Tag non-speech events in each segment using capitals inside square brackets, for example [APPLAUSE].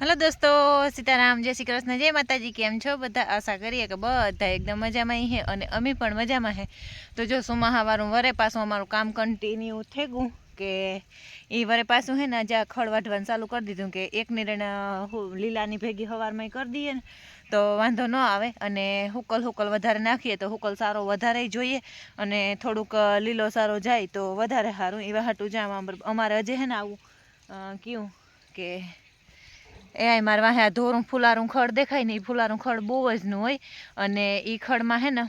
Hello દોસ્તો, સીતારામ, જય શ્રી કૃષ્ણ, જય માતાજી, કેમ છો? બધા આશા કરીએ કે બધા એકદમ મજામાં હે અને અમે પણ મજામાં હે. તો જો સુમાહાવાળું વરે પાછું અમારું કામ કન્ટિન્યુ થઈ ગયું કે એ વરે પાછું હે ને આજે ખડ વાઢવાનું ચાલુ કરી દીધું કે એક નિર્ણય લીલાની ભેગી હવારમાં કરી દઈએ ને, તો વાંધો ન આવે અને હુકલ હુકલ વધારે નાખીએ તો હુકલ સારો વધારે જોઈએ અને થોડુંક લીલો સારો જાય તો વધારે સારું. એવા હાટું જામ અમારે હજે હે ને આવું કયું કે એ મારે આ ધોરું ફુલારું ખડ દેખાય ને એ ફુલારું ખડ બહુ જ નું હોય. અને એ ખડમાં હે ને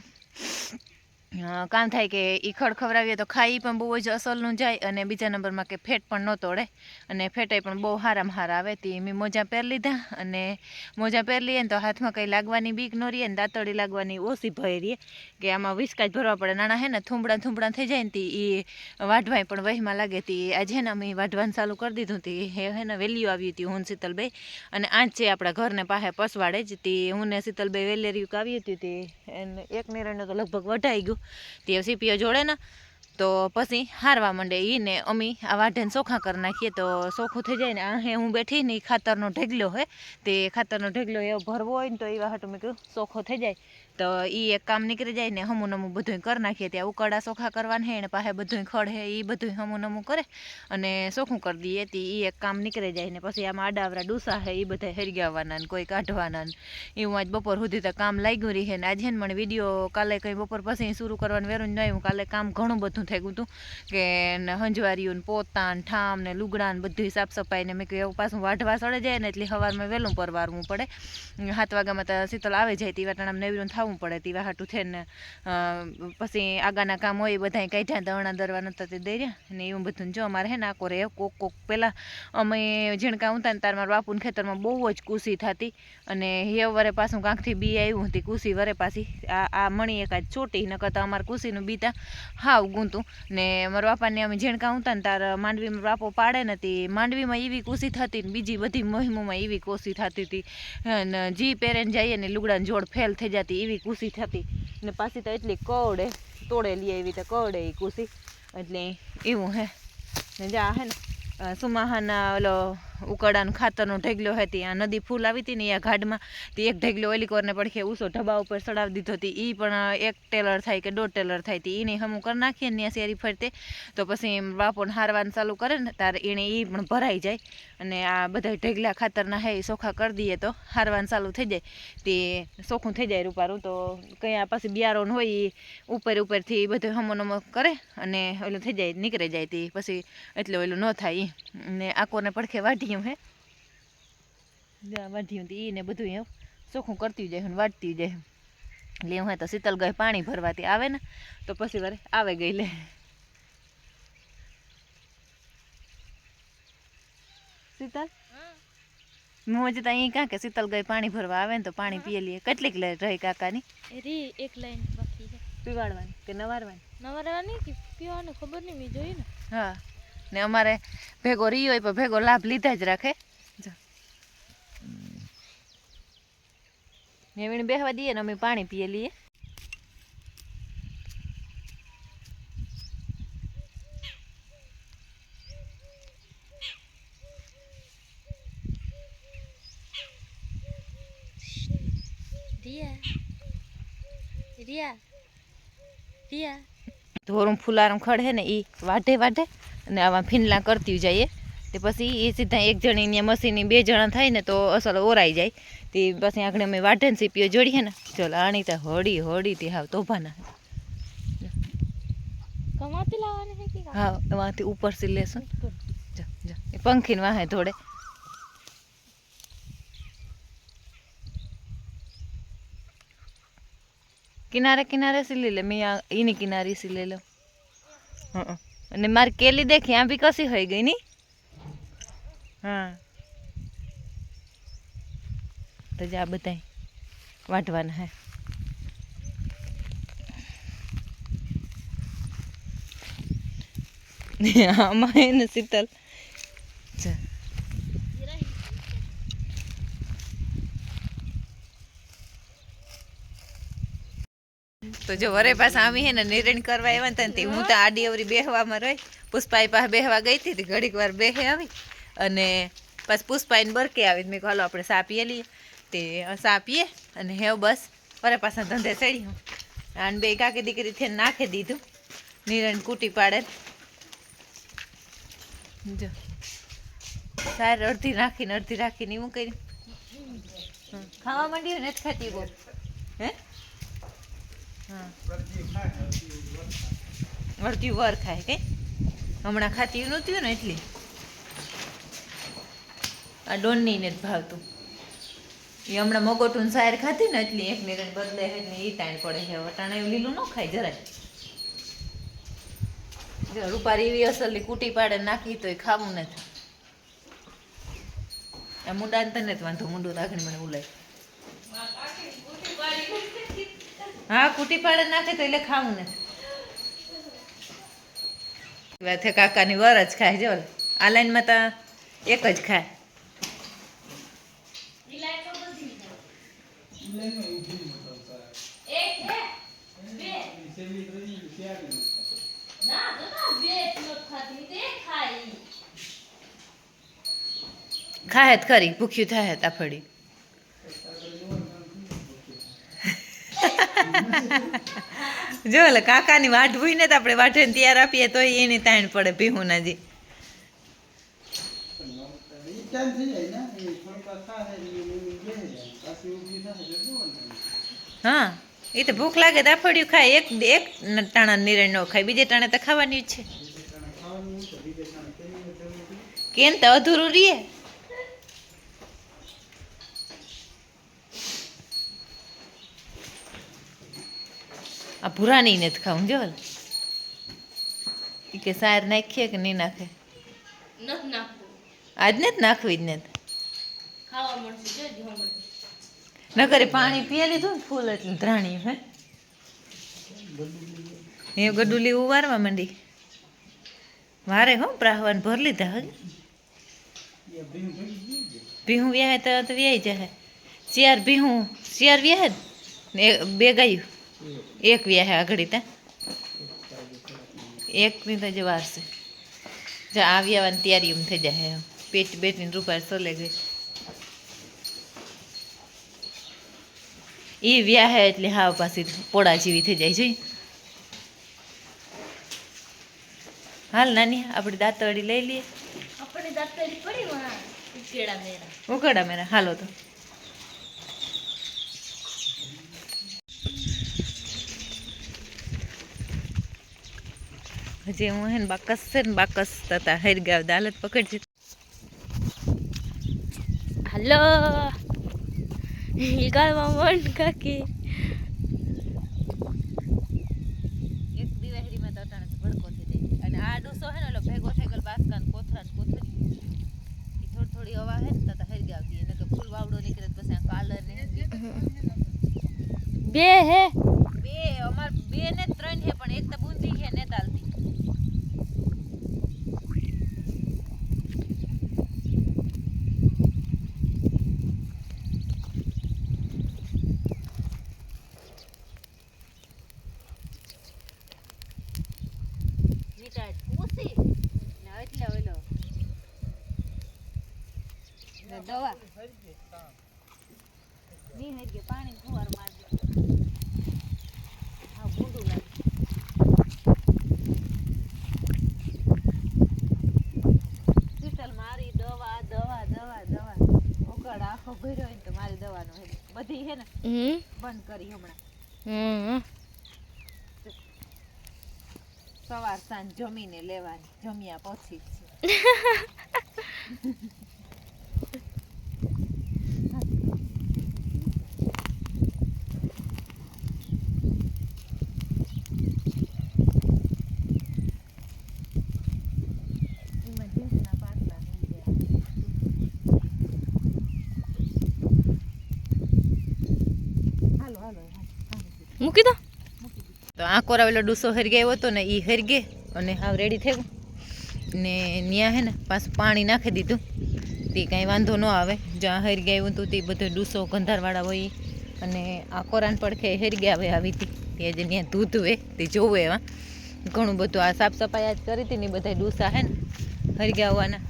કામ થાય કે એ ખડ ખવડાવીએ તો ખાઈ પણ બહુ જ અસલનું જાય અને બીજા નંબરમાં કે ફેટ પણ ન તોડે. અને ફેટાઈ પણ બહુ હારામાં હારા આવે. તે મેં મોજા પહેરી લીધા અને મોજા પહેરી લઈએ ને તો હાથમાં કંઈ લાગવાની બીક ન રહીએ ને દાંતળી લાગવાની ઓછી ભય રહીએ કે આમાં વિસ્કા ભરવા પડે. નાણાં હે ને થૂંબડા થૂંબડા થઈ જાય ને તી એ વાઢવાય પણ વહીમાં લાગે. તી આજે ને અમે વાઢવાનું ચાલુ કરી દીધું. હતી હે ને વેલ્યુ આવી હતી હું શીતલભાઈ અને છે આપણા ઘરને પાસે પસવાડે જ. તે હું ને શીતલભાઈ વેલેરિયું આવી હતી તે. એને એક નિર્ણય તો લગભગ વઢાઈ ગયું. તે સીપીઓ જોડે ને, તો પછી હારવા માંડે ઈ ને અમી આ વાઢેને ચોખા કરી નાખીએ તો ચોખ્ખું થઈ જાય ને આ હે બેઠી ને એ ખાતરનો ઢગલો હોય તે ખાતરનો ઢગલો એવો ભરવો હોય ને તો એ હાટું મેં કહ્યું ચોખ્ખો થઈ જાય. તો એ એક કામ નીકળી જાય ને હમું નમું બધું કરી નાખીએ. ત્યાં ઉકળા ચોખા કરવાના હે ને પાસે બધું ખડ હે એ બધું હમું નમું કરે અને ચોખ્ખું કરી દઈએ. તે એ એક કામ નીકળી જાય ને પછી આમાં આડાવરા ડૂસા હે એ બધા હરગાવવાના ને કોઈ કાઢવાના ને. એવું આજ બપોર સુધી તો કામ લાગ્યું રહી ને. આજે મને વીડિયો કાલે કંઈ બપોર પછી શરૂ કરવાનું વેરું જ નહીં કાલે કામ ઘણું બધું થઈ ગયું હતું કે ને હંજવારીયું ને પોતા ને ઠામ ને લુગડા ને બધું સાફ સફાઈ ને મેં કહ્યું એવું પાછું વાઢવા સડે જાય ને એટલે સવારમાં વહેલું પરવારવું પડે. સાત વાગ્યામાં તો શીતલ આવે જાય તે ટાણામાં નવીરું થવું પડે તેવા હાટું થઈને પછી આગાના કામ હોય એ બધા કાઢ્યા દવણા દરવા નતા તે દઈ રહ્યા ને એવું બધું જો અમારે હે ને આકો રે કોક કોક પહેલાં અમે ઝીણકા ઉતા ને તાર મારા બાપુને ખેતરમાં બહુ જ કુસી થતી અને હે વરે પાછું કાંકથી બી આવ્યું હતી કુસી વરે પાછી. આ આ મણી એકાદ ચોટી ન કરતાં અમારે કુસીનું બીતા હાવ ગુંતું ને મારા બાપાને અમે ઝીણકા ઉતા ને તાર માંડવીમાં બાપો પાડે નથી માંડવીમાં એવી કુસી થતી ને બીજી બધી મહિમોમાં એવી કોસી થતી હતી અને જી પહેરીને જઈએ ને લુગડાની જોડ ફેલ થઈ જતી એવી કુસી થતી. ને પાછી તો એટલી કવડે તોડેલી એવી તો કવડે એ કુસી એટલે એવું હે. ને જા હે ને. સુમાહાના ઓલો ઉકળાનું ખાતરનો ઢગલો હતી, આ નદી ફૂલ આવી હતી ને આ ઘાડમાં તે એક ઢગલો ઓલી કોરને પડખે ઊંચો ઢબા ઉપર ચડાવી દીધો હતી. એ પણ એક ટેલર થાય કે દોઢ ટેલર થાય હતી એને હમું કરી નાખીએ ને ત્યાં શેરી ફરતે. તો પછી બાપોને હારવાનું ચાલુ કરે ને ત્યારે એણે એ પણ ભરાઈ જાય અને આ બધા ઢગલા ખાતરના હે એ ચોખ્ખા કરી દઈએ તો હારવાનું ચાલુ થઈ જાય. તે સોખું થઈ જાય રૂપારું. તો આ પાછી બિયારણ હોય એ ઉપર ઉપરથી બધું હમો નમો કરે અને ઓલું થઈ જાય, નીકળી જાય તે પછી એટલે ઓલું ન થાય એ ને આકોને પડખે વાઢીયું હે? વાઢીયું તી ઈ ને બધું એમ ચોખ્ખું કરતી જાય ને વાટતી જાય એટલે હોય તો શીતલ ગઈ પાણી ભરવાથી આવે ને તો પછી વારે આવે ગઈ લે. શીતલ? મોજ તો અહીં કાં કે શીતલ ગઈ પાણી ભરવા આવે ને તો પાણી પીએ લઈએ. કેટલીક લે રહી કાકાની? રી એક લાઈન બાકી છે. પીવાડવાની કે નવારવાની? નવારવાની કે પીવાનું ખબર નહીં મેં જોયું ને. હા. ને અમારે ભેગો રીયો હોય પણ ભેગો લાભ લીધા જ રાખે. નેવીણ બેહવા દઈએ ને અમે પાણી પીએ લઈએ. રિયા. રિયા. ધોરું ફુલારું ખડે ને એ વાઢે વાઢે. અને આવા ફીનલા કરતી જઈએ તે પછી એ સીધા એક જણી ને મશીની બે જણા થાય ને તો અસલ ઓરાઈ જાય. તે પછી આગળ અમે વાઢે ને સીપીઓ જોડીએ ને ચલ આણી તો હળી હળી તે હાવ તોભાના કમાતી લાવવાની છે કે હા એમાંથી ઉપર સી લેશું જો જો એ પંખીને વાહે ધોડે કિનારે કિનારે સીલી લે મેં આ એની કિનારી સીલે લો. હં. અને મારી કેલી દેખી આ બી કસી હોઈ ગઈ ની? હા. તો જા બધા વાઢવાના હે. આમાં એને શીતલ. જા. તો જો વરે પાસે આવી હે ને નિર્ણય કરવા આવ્યા હતા ને હું તો આડી અવરી બેહવામાં રહી. પુષ્પાઈ પાસે બેહવા ગઈ હતી ઘડીક વાર બેહે આવી. અને પછી પુષ્પાઈને બરકે આવી મેં કહ્યું આપણે સાપીએ લઈએ. તે સાપીએ અને હેવ બસ. વરે પાછા ધંધે ચડી હું અને બે કાકી દીકરી થઈને નાખી દીધું. નિરણ કૂટી પાડે. જો. સાર અડધી નાખીને અડધી રાખીને એવું કરી ખાવા માંડ્યું નથી ખાતી બહુ. હા? અડધી વર ખાય કે? હમણાં ખાતી નહોતી ને એટલી. આ ડોનની ને જ ભાવતું. એ હમણાં મગોટું ને સાયર ખાતી ને એટલી, એક નિરણ બદલે ને એ તાણ પડે છે. વટાણા એવું લીલું ન ખાય જરાય. રૂપારી એવી અસલી કૂટી પાડે નાખી તો એ ખાવું નથી. આ મુંડા ને તને જ વાંધો, મુંડું રાખીને મને ઉલાય. હા, કૂટી પાડે નાખે તો એટલે ખાવું નથી વાત કાકાની વર જ ખાય જો આ લાઈનમાં તો એક જ ખાય. જ ખરી, ભૂખ્યું થાય તાફડી જો એટલે કાકાની વાટ ભૂઈને તો આપણે વાટે તૈયાર આપીએ તો એની તાણ પડે ભીહું નાજી હા એ તો ભૂખ લાગે તો ખાય. એક એક ટાણા નિરણ ન ખાય બીજે ટાણે તો ખાવાની જ છે. કેમ તો અધૂરું રીએ આ ભૂરાની નથી ખાવું જો કે સાર નાખીએ કે નહીં નાખે? આજ ને જ નાખવી જ નથી નકરે પાણી પીએ લીધું ને ફૂલ એટલે ધ્રાણી હે? એ ગડુલી ઉવારવા માંડી. મારે હો પ્રાહવાન ભર લીધા હે ભીહું વ્યાહે તો વ્યાય જાય શિયાર ભીહું શિયાર વ્યાહે ને બે ગાયું એક વ્યાહે આગળ તા એકની તો જ વાર છે જો આ વ્યાવાની તૈયારી એમ થઈ જાય પેટ બેટની રૂપાય સોલે ગઈ એ વ્યાહે એટલે હાવ પાછી પોળા જેવી થઈ જાય છે હાલ નાની આપણી દાંતળી લઈ લઈએ આપણે દાંતળી પડી માં ઉકેડા મેરા ઉકેડા મેરા હાલો તો હજી હું હે ને બાકસ છે ને બાકસ તથા હરગાવ દાલત પકડજે. હલો. હિલગાળમાં મન કાકી. એક દિવાળીમાં તો અટાણે ભડકો થઈ જાય. અને આ ડૂસો હે ને ઓલો ભેગો થઈ ગયેલો બાસકા ને કોથરા ને કોથરી એ થોડી થોડી હવા હે ને તથા હરગાવ આવતી એને કે ફૂલ વાવડો નીકળે પછી આ કાલર ને બે હે. બે અમાર બે ને ત્રણ છે પણ એક તો બુંદી છે ને દાલતી મીઠા પૂસી ને એટલે ઓલો ને દવા ની હરગે પાણી ફુવાર મારજો હા ભૂંડું લાગે શીતલ મારી દવા દવા દવા દવા ઉકળ આખો ભર્યો હોય ને તો મારી દવાનો હે બધી હે ને હમ. બંધ કરી હમણાં. હમ. સવાર સાંજ જમીને લેવાની જમ્યા પછી [LAUGHS] જ છે એમાં જીંકના પાટલા નહીં ગયા. હાલો હાલો હાલો મૂકી દો. તો આ કોરાવેલો ડૂસો હરગે આવ્યો હતો ને એ હરગે અને હાવ રેડી થયું ને ત્યાં હે ને પાછું પાણી નાખી દીધું. તે કાંઈ વાંધો ન આવે. જ્યાં હરગે આવ્યું હતું તે બધો ડૂસો ગંધારવાળા હોય અને આ કોરાન પડખે હરગે આવે આવી હતી તે જે ત્યાં હોય તે જોવે એવા. ઘણું બધું આ સાફ સફાઈ આજ કરી હતી ને બધા ડૂસા હે ને હરગે આવવાના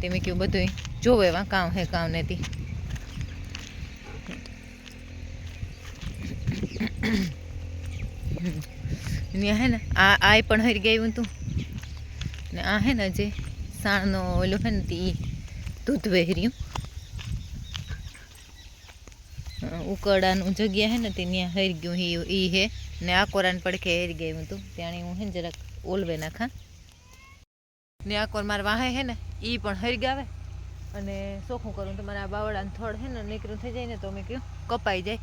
તે મેં કહ્યું બધું જોવે વા કામ હે કામ નથી ત્યાં હે ને, આ આય પણ હરી ગયું હતું ને આ હે ને જે સાણનો ઓલું હે ને તે દૂધ વહેર્યું. ઉકળાનું જગ્યા હે ને તે ત્યાં હરી ગયું એ ઈ હે. ને આ કોરાન પડખે હરી ગયું તું. ત્યાં હું હે ને જરાક ઓલવે નાખા ને આ કોર મારા વાહે હે ને, ઈ પણ હરી ગાવે. અને ચોખ્ખું કરું તો મારા બાવળાનું થડ હે ને નીકળું, થઈ જાય ને તો મેં કહ્યું કપાઈ જાય.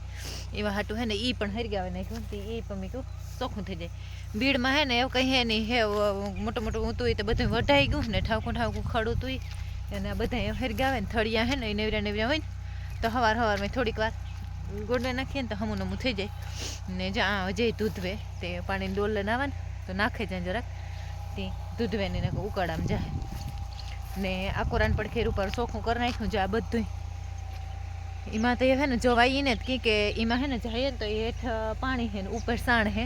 એવા હાટું હે ને એ પણ હરી ગાવે નાખ્યું તે એ પણ મેં કહ્યું ચોખ્ખું થઈ જાય. બીડમાં હે ને એવું કંઈ હે નહીં હે મોટું મોટું ઊંતું હોય તો બધું વઢાઈ ગયું ને ઠાકું ઠાવકું ખડું તું અને આ બધા હરગાવે ને, થળિયા હે ને, એ નેવરા નેવરા હોય ને, તો હવાર હવારમાં થોડીક વાર ગોળવે નાખીએ ને તો હમું નમું થઈ જાય. ને જ્યાં જે દૂધવે તે પાણીની ડોલ લઈને આવે ને તો નાખે જાય જરાક. તે દૂધવે ને ઉકળામ જાય ને આ કોરાન પણ ખેર ઉપર ચોખ્ખું કરી નાખ્યું છે આ બધું એમાં તો એ હે ને, જવાઈ ને જ કી એમાં હે ને જઈએ ને તો હેઠ પાણી હે ને, ઉપર સાણ હે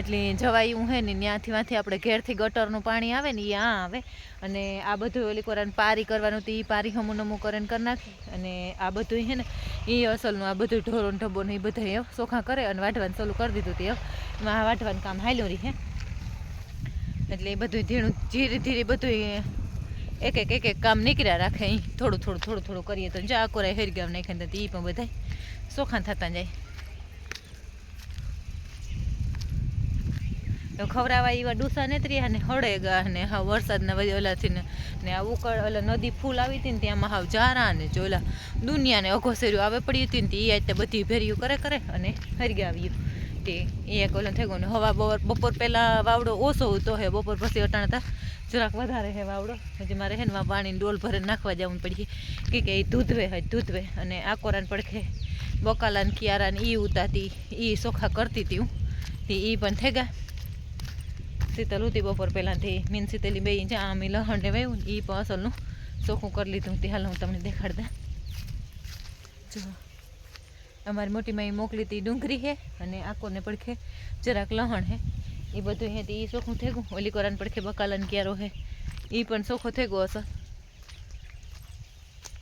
એટલે જવાઈ હું હે ને ત્યાંથી વાંથી આપણે ઘેરથી ગટરનું પાણી આવે ને, એ આ આવે. અને આ બધું ઓલી કોરાન પારી કરવાનું તો એ પારી હમું નમું કરીને કરી નાખી. અને આ બધું હે ને, એ અસલનું આ બધું ઢોરો ઢબો ને એ બધા સોખા કરે અને વાઢવાનું ચાલુ કરી દીધું તે એમાં આ વાઢવાનું કામ હાલ્યું રહી હે એટલે એ બધું ધીણું, ધીરે ધીરે બધું એક એક એક એક કામ નીકળ્યા રાખે અહીં. થોડું થોડું થોડું થોડું કરીએ તો જા કોરાય હેરી ગામ નાખે તો એ પણ બધા સોખાન થતા જાય. તો ખવડાવવા એવા ડૂસા નેતરી રહ્યા ને હળે ગા ને હા વરસાદના વજે ઓલાથી ને આ ઉકળ, ઓલા નદી ફૂલ આવી હતી ને ત્યાંમાં હાવ જારા ને જો ઓલા દુનિયાને અઘોસેર્યું આવે પડી હતી ને તે એ આજે બધી ભેર્યું કરે કરે અને હરગી આવ્યું તે એ એક ઓલા થઈ ગયું હવા બપોર બપોર પહેલાં વાવડો ઓછો તો હે, બપોર પછી અટાણતા જરાક વધારે હે વાવડો હજી મારે હે ને પાણી ડોલ ભરે નાખવા જવું પડી કે કે એ દૂધવે હજ દૂધવે અને આ કોરાન પડખે બોકાલા ને કિયારા ને એ ઉતાતી એ સોખા કરતી હતી હું. તે એ પણ થઈ ગયા શીતલ ઉતી બપોર પહેલાંથી મીન શીતલી બે જ્યાં આમ ઈ લહણ ને વાવ્યું ને એ પણ અસલનું સોખું કરી લીધું. તે હાલ હું તમને દેખાડ દઉં જો, અમારી મોટી માઈ મોકલી હતી ડુંગળી હે અને આકોને પડખે જરાક લહણ હે. એ બધું હે એ ચોખ્ખું થઈ ગયું. ઓલી કોરાન પડખે બકાલન ક્યારો હે. એ પણ ચોખ્ખો થઈ ગયો હશે.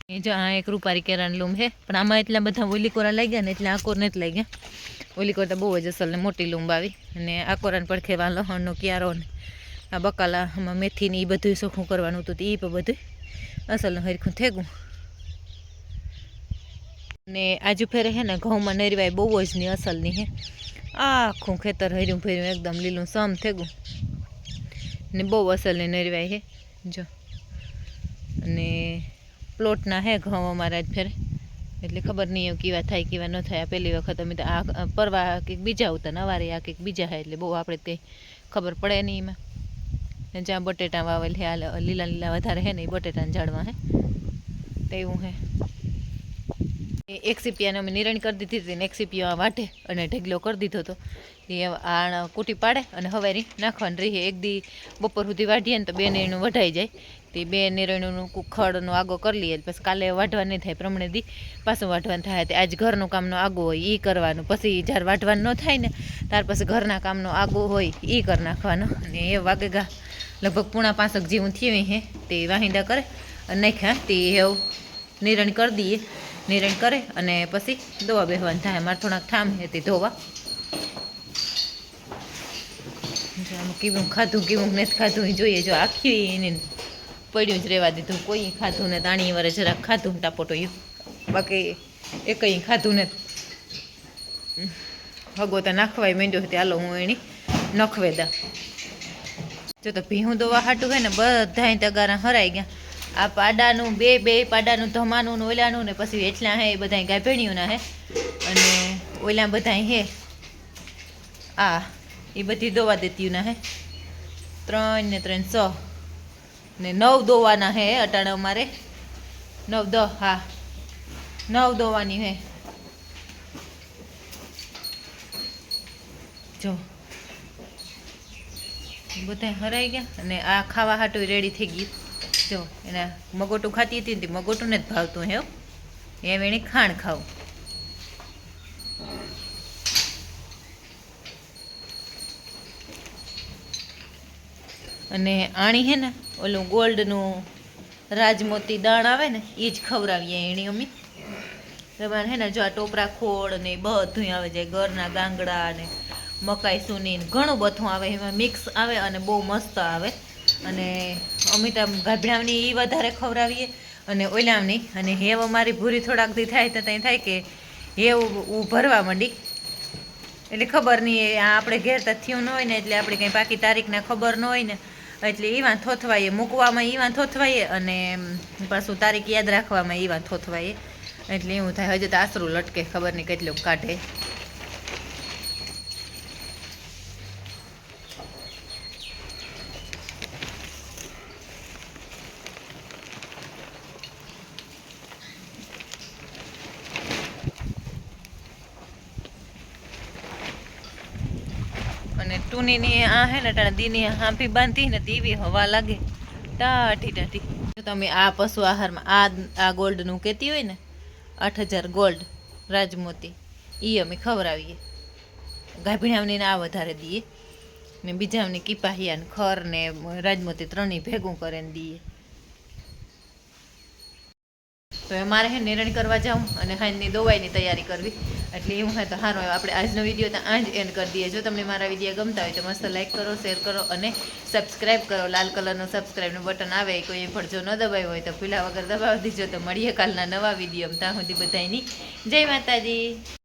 એ જો આ એક રૂપારી કેરાન લૂમ હે. પણ આમાં એટલા બધા ઓલી કોરા લઈ ગયા ને એટલે આ કોર નથી લઈ ગયા ઓલી કોર બહુ જ અસલ ને મોટી લૂંબ આવી. અને આ કોરાન પડખે વા લહણનો ક્યારો ને આ બકાલા આમાં મેથી એ બધું ચોખ્ખું કરવાનું હતું એ પણ બધું અસલનું હરખું થઈ ગયું. ને આજુ ફેરે હે ને ઘઉંમાં નરવાય બહુ જ ની અસલની હે. આખું ખેતર હર્યું ફર્યું એકદમ લીલું સમ થઈ ગયું. ને બહુ અસલને નરવાય હે. જો. અને પ્લોટના હે ઘઉં અમારા જ ફેરે એટલે ખબર નહીં કેવા થાય, કેવા ન થાય. આ પહેલી વખત અમે તો આ પરવા કંઈક બીજા આવતા નવારે આ કંઈક બીજા હે. એટલે બહુ આપણે તે ખબર પડે નહીં એમાં. ને જ્યાં બટેટા વાવેલ હે, આ લીલા લીલા વધારે હે ને એ બટેટાને ઝાડમાં હે. તેવું હે. એક સીપિયાને અમે નિરણ કરી દીધી હતી ને એક સીપિયો વાટે અને ઢગલો કરી દીધો હતો. એ આ કૂટી પાડે અને હવારી નાખવાની રહીએ એક દી બપોર સુધી વાઢીએ ને તો બે નિરણું વઢાઈ જાય. તે બે નિરણું ખડનો આગો કરી લઈએ. પછી કાલે વાઢવા નહીં થાય, પ્રમાણે દી પાછું વાઢવાનું થાય. તે આજ ઘરનું કામનો આગો હોય એ કરવાનું. પછી જ્યારે વાઢવાનું ન થાય ને, ત્યાર પછી ઘરના કામનો આગો હોય એ કરી નાખવાનો. અને એ વાગેગા લગભગ પૂણા પાંસક જેવું થયું હે. તે વાહિંદા કરે અને નાખ્યા. તે એવું નિરણ કરી દઈએ. નિરણ કરે અને પછી દોવા બેહવાનું થાય. મારે થોડાક ઠામ હતી ધોવા. કેવું ખાધું કેવું નથી ખાધું, એ જોઈએ. જો આખી એને પડ્યું જ રહેવા દીધું. કોઈ ખાધું ને તાણી વરે જરાક ખાધું ટાપોટોયું બાકી એ કંઈ ખાધું નથી હગો તો નાખવાય માંડ્યો હતી હાલો હું એની નખવે દા જો તો ભીહું દોવા હાટું હોય ને બધા તગારા હરાઈ ગયા. આ પાડાનું બે બે, પાડાનું ધમાનું ને ઓલાનું ને પછી એટલા હે એ બધા ગાભેણીઓના હે. અને ઓલા બધા હે. આ, એ બધી દવા દેતીઓના હે. ત્રણ ને ત્રણ સો. ને નવ દોવાના હે અટાણે અમારે. નવ દો, હા. નવ દોવાની હે. જો. બધા હરાઈ ગયા અને આ ખાવા હાટું રેડી થઈ ગયું. જો, એના મગોટું ખાતી હતી ને મગોટું ને જ ભાવતું હે એમ એણે ખાણ ખાવું. અને આણી હે ને, ઓલું ગોલ્ડનું રાજમોતી દાણ આવે ને, એ જ ખવડાવીએ એણી અમે. તમારે હે ને, જો આ ટોપરા ખોળ ને બધું આવે જાય ઘરના ગાંગડા ને મકાઈ સુની ઘણું બધું આવે, એમાં મિક્સ આવે અને બહુ મસ્ત આવે. અને અમિતા ગાભણાવની એ વધારે ખવડાવીએ. અને ઓલામની અને હેવ અમારી ભૂરી થોડાક દી થાય તો ત્યાં થાય કે હેવ ભરવા માંડી. એટલે ખબર નહીં આ આપણે ઘેર તો થયું ન હોય ને, એટલે આપણે કંઈ બાકી તારીખના ખબર ન હોય ને, એટલે ઈવાન થોથવાઈએ મૂકવામાં ઈવાન થોથવાઈએ અને પાછું તારીખ યાદ રાખવામાં ઈવાન થોથવાઈએ એટલે એવું થાય. હજુ તો આશરું લટકે, ખબર નહીં કેટલું કાઢે અને ટૂનીની આ હે ને ટાણે દીની હાંભી બાંધી ને દીવી હવા લાગે. ટાટી જો તમે આ પશુ આહારમાં આ આ ગોલ્ડનું કહેતી હોય ને આઠ હજાર ગોલ્ડ રાજમોતી એ અમે ખવડાવીએ. ગાભીણાવની આ વધારે દઈએ ને બીજાની કીપાહિયાને ખર ને રાજમોતી ત્રણેય ભેગું કરીને દઈએ તો મારે હે નિર્ણય કરવા જાઉં અને હાઈની દવાઈની તૈયારી કરવી. એટલે એવું હોય તો સારું. આપણે આજનો વીડિયો તો આ જ એન્ડ કરી દઈએ. જો તમને મારા વીડિયો ગમતા હોય તો મસ્ત લાઈક કરો શેર કરો અને સબસ્ક્રાઈબ કરો. લાલ કલરનું સબસ્ક્રાઈબનું બટન આવે એ કોઈ પણ જો ન દબાવ્યું હોય તો ભૂલા વગર દબાવી દીજો. તો મળીએ કાલના નવા વીડિયો ત્યાં સુધી બધાની જય માતાજી.